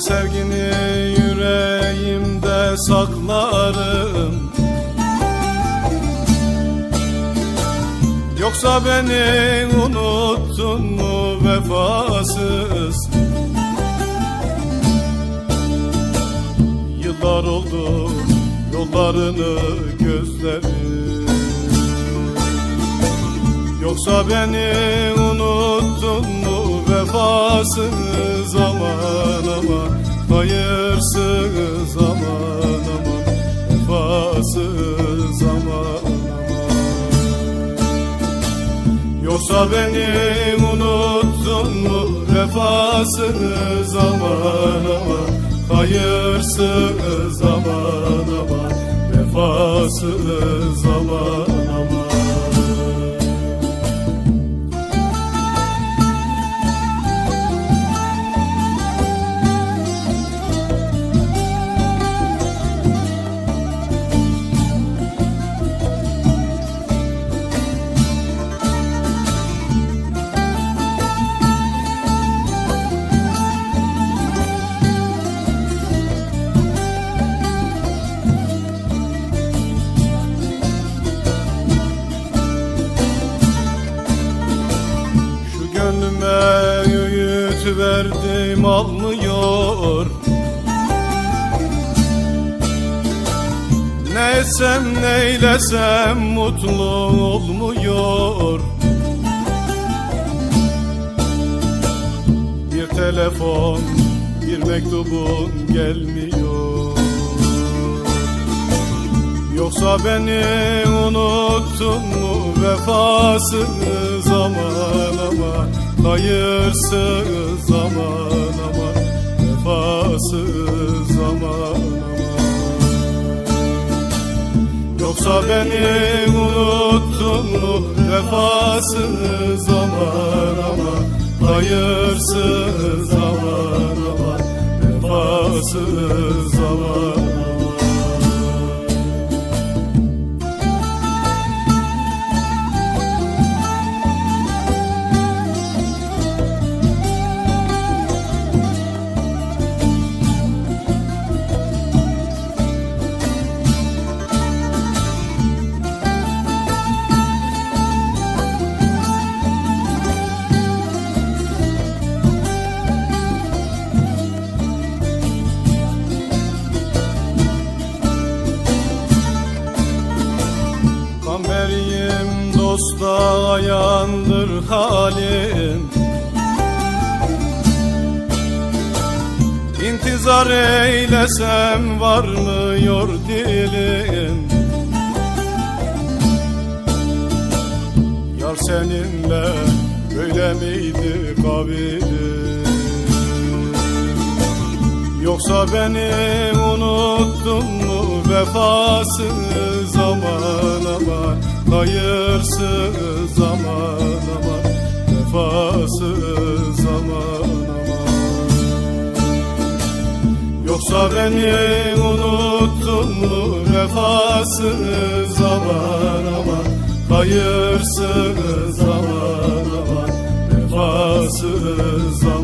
Sevgini yüreğimde saklarım. Yoksa beni unuttun mu vefasız? Yıllar oldu yollarını gözlerim. Yoksa beni vefasız aman aman. Hayırsız aman aman. Vefasız aman aman. Yoksa beni unuttun mu? Vefasız aman aman. Hayırsız aman aman. Vefasız aman aman verdim almıyor. Ne etsem neylesem mutlu olmuyor. Bir telefon bir mektubun gelmiyor. Yoksa beni unuttun mu vefasız aman aman Hayırsız aman aman vefasız aman aman. Yoksa beni unuttun mu vefasız aman aman? Hayırsız aman aman vefasız aman Kamberiyim dosta ayandır halim. İntizar eylesem varmıyor dilim. Yar seninle böyle miydi kabilim Yoksa beni unuttun mu vefasız aman aman. Hayırsız aman aman. Vefasız aman aman. Yoksa beni unuttun mu? Vefasız aman aman. Hayırsız aman aman. Vefasız aman